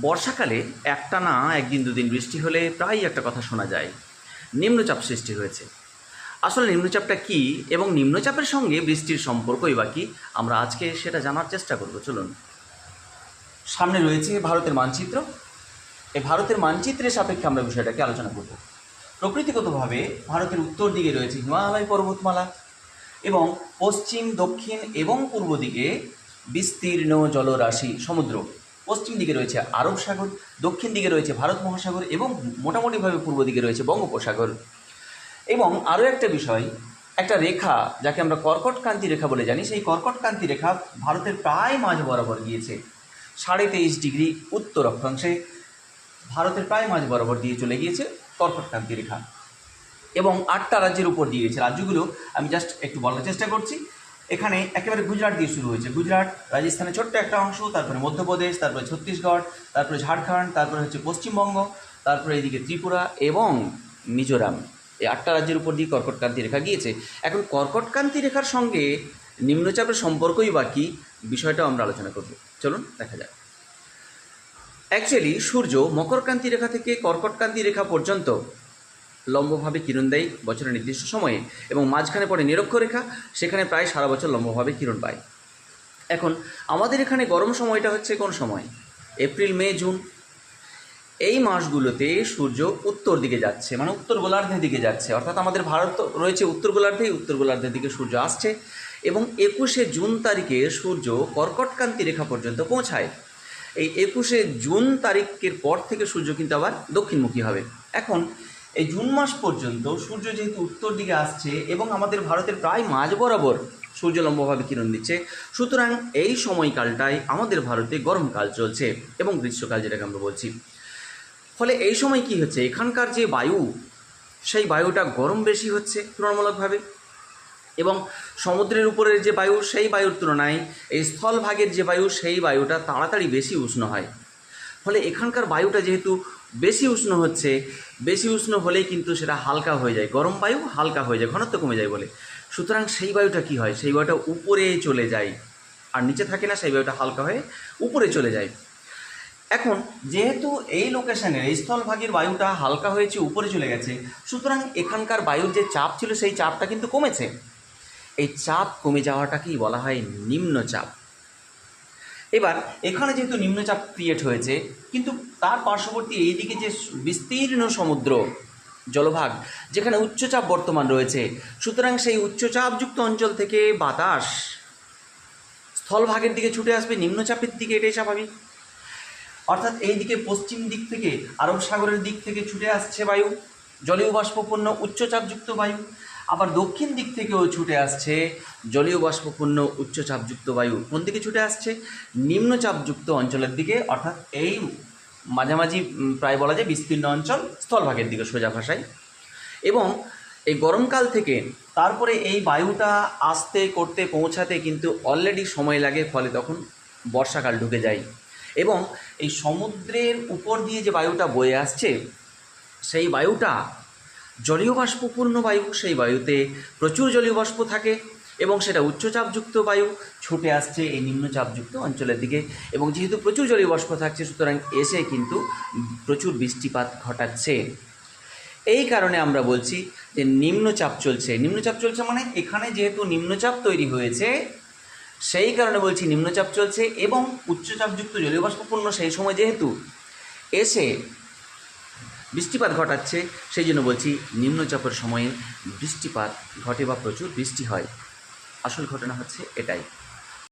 বর্ষাকালে একটা না একদিন দুদিন বৃষ্টি হলে প্রায়ই একটা কথা শোনা যায়, নিম্নচাপ সৃষ্টি হয়েছে। আসলে নিম্নচাপটা কি এবং নিম্নচাপের সঙ্গে বৃষ্টির সম্পর্কই বা কি, আমরা আজকে সেটা জানার চেষ্টা করব, চলুন। সামনে রয়েছে ভারতের মানচিত্র। এই ভারতের মানচিত্রের সাপেক্ষে আমরা বিষয়টাকে আলোচনা করব। প্রকৃতিগতভাবে ভারতের উত্তর দিকে রয়েছে হিমালয় পর্বতমালা এবং পশ্চিম, দক্ষিণ এবং পূর্ব দিকে বিস্তীর্ণ জলরাশি সমুদ্র। পশ্চিম দিকে রয়েছে আরব সাগর, দক্ষিণ দিকে রয়েছে ভারত মহাসাগর এবং মোটামুটিভাবে পূর্ব দিকে রয়েছে বঙ্গোপসাগর। এবং আরও একটা বিষয়, একটা রেখা যাকে আমরা কর্কটকান্তি রেখা বলে জানি, সেই কর্কটকান্তি রেখা ভারতের প্রায় মাঝ বরাবর গিয়েছে। সাড়ে তেইশ ডিগ্রি উত্তর অক্ষাংশে ভারতের প্রায় মাঝ বরাবর দিয়ে চলে গিয়েছে কর্কটকান্তি রেখা। এবং আটটা রাজ্যের উপর দিয়ে গেছে রাজ্যগুলো আমি জাস্ট একটু বলার চেষ্টা করছি। এখানে একেবারে গুজরাট দিয়ে শুরু হয়েছে। গুজরাট, রাজস্থানের ছোট্ট একটা অংশ, তারপরে মধ্যপ্রদেশ, তারপরে ছত্তিশগড়, তারপরে ঝাড়খণ্ড, তারপরে হচ্ছে পশ্চিমবঙ্গ, তারপরে এদিকে ত্রিপুরা এবং মিজোরাম। এই আটটা রাজ্যের উপর দিয়ে কর্কটক্রান্তি রেখা গিয়েছে। এখন কর্কটক্রান্তি রেখার সঙ্গে নিম্নচাপের সম্পর্কই বা কী, বিষয়টাও আমরা আলোচনা করব। চলুন, দেখা যাক। অ্যাকচুয়ালি সূর্য মকরকান্তি রেখা থেকে কর্কটকান্তি রেখা পর্যন্ত লম্বভাবে কিরণ দেয় বছরের নির্দিষ্ট সময়ে এবং মাঝখানে পড়ে নিরক্ষরেখা, সেখানে প্রায় সারা বছর লম্বভাবে কিরণ পায়। এখন, আমাদের এখানে গরম সময়টা হচ্ছে কোন সময়? April, May, June. এই মাসগুলোতে সূর্য উত্তর দিকে যাচ্ছে মানে উত্তর গোলার্ধের দিকে যাচ্ছে। অর্থাৎ আমাদের ভারত রয়েছে উত্তর গোলার্ধেই উত্তর গোলার্ধের দিকে সূর্য আসছে এবং একুশে জুন তারিখে সূর্য কর্কটকান্তি রেখা পর্যন্ত পৌঁছায়। এই একুশে জুন তারিখের পর থেকে সূর্য কিন্তু আবার দক্ষিণমুখী হবে। এখন এই জুন মাস পর্যন্ত সূর্য যেহেতু উত্তর দিকে আসছে এবং আমাদের ভারতের প্রায় মাঝ বরাবর সূর্য লম্বভাবে কিরণ দিচ্ছে, সুতরাং এই সময়কালটায় আমাদের ভারতে গরমকাল চলছে এবং গ্রীষ্মকাল যেটাকে আমরা বলছি। ফলে এই সময় কি হচ্ছে? এখানকার যে বায়ু, সেই বায়ুটা গরম বেশি হচ্ছে তুলনামূলকভাবে এবং সমুদ্রের উপরের যে বায়ু, সেই বায়ুর তুলনায় এই স্থলভাগের যে বায়ু, সেই বায়ুটা তাড়াতাড়ি বেশি উষ্ণ হয়। ফলে এখানকার বায়ুটা যেহেতু বেশি উষ্ণ হচ্ছে, বেশি উষ্ণ হলেই কিন্তু সেটা হালকা হয়ে যায়। গরম বায়ু হালকা হয়ে যায়, ঘনত্ব কমে যায় বলে। সুতরাং সেই বায়ুটা কি হয়? সেই বায়ুটা উপরে চলে যায়। আর নিচে থাকে না, সেই বায়ুটা হালকা হয়ে উপরে চলে যায়। এখন, যেহেতু এই লোকেশনের এই স্থলভাগের বায়ুটা হালকা হয়েছে, উপরে চলে গেছে, সুতরাং এখানকার বায়ুর যে চাপ ছিল, সেই চাপটা কিন্তু কমেছে। এই চাপ কমে যাওয়াটাকেই বলা হয় নিম্নচাপ এবার, এখানে যেহেতু নিম্নচাপ ক্রিয়েট হয়েছে, কিন্তু তার পার্শ্ববর্তী এইদিকে যে বিস্তীর্ণ সমুদ্র, জলভাগ, যেখানে উচ্চচাপ বর্তমান রয়েছে, সুতরাং সেই উচ্চচাপযুক্ত অঞ্চল থেকে বাতাস স্থলভাগের দিকে ছুটে আসবে, নিম্নচাপের দিকে এটাই স্বাভাবিক। অর্থাৎ এই দিকে পশ্চিম দিক থেকে, আরব সাগরের দিক থেকে ছুটে আসছে বায়ু জলীয় বাষ্পপূর্ণ উচ্চচাপযুক্ত বায়ু। আবার দক্ষিণ দিক থেকেও ছুটে আসছে জলীয় বাষ্পপূর্ণ উচ্চচাপযুক্ত বায়ু। কোন দিকে ছুটে আসছে? নিম্নচাপযুক্ত অঞ্চলের দিকে, অর্থাৎ এই মাঝামাঝি প্রায় বলা যায় বিস্তীর্ণ অঞ্চল স্থলভাগের দিকে সোজা ভাষায়। এবং এই গরমকাল থেকে তারপরে এই বায়ুটা আসতে, করতে, পৌঁছাতে কিন্তু অলরেডি সময় লাগে, ফলে তখন বর্ষাকাল ঢুকে যায়। এবং এই সমুদ্রের উপর দিয়ে যে বায়ুটা বয়ে আসছে, সেই বায়ুটা জলীয় বাষ্পপূর্ণ বায়ু, সেই বায়ুতে প্রচুর জলীয় বাষ্প থাকে এবং সেটা উচ্চচাপযুক্ত বায়ু, ছুটে আসছে এই নিম্নচাপযুক্ত অঞ্চলের দিকে এবং যেহেতু প্রচুর জলীয় বাষ্প থাকছে, সুতরাং এসে কিন্তু প্রচুর বৃষ্টিপাত ঘটাচ্ছে। এই কারণে আমরা বলছি যে নিম্নচাপ চলছে। নিম্নচাপ চলছে মানে এখানে যেহেতু নিম্নচাপ তৈরি হয়েছে, সেই কারণে বলছি নিম্নচাপ চলছে এবং উচ্চচাপযুক্ত জলীয় বাষ্পপূর্ণ সেই সময় যেহেতু এসে বৃষ্টিপাত ঘটাচ্ছে, সেই জন্য বলছি নিম্নচাপের সময়ে বৃষ্টিপাত ঘটে বা প্রচুর বৃষ্টি হয়। আসল ঘটনা হচ্ছে এটাই।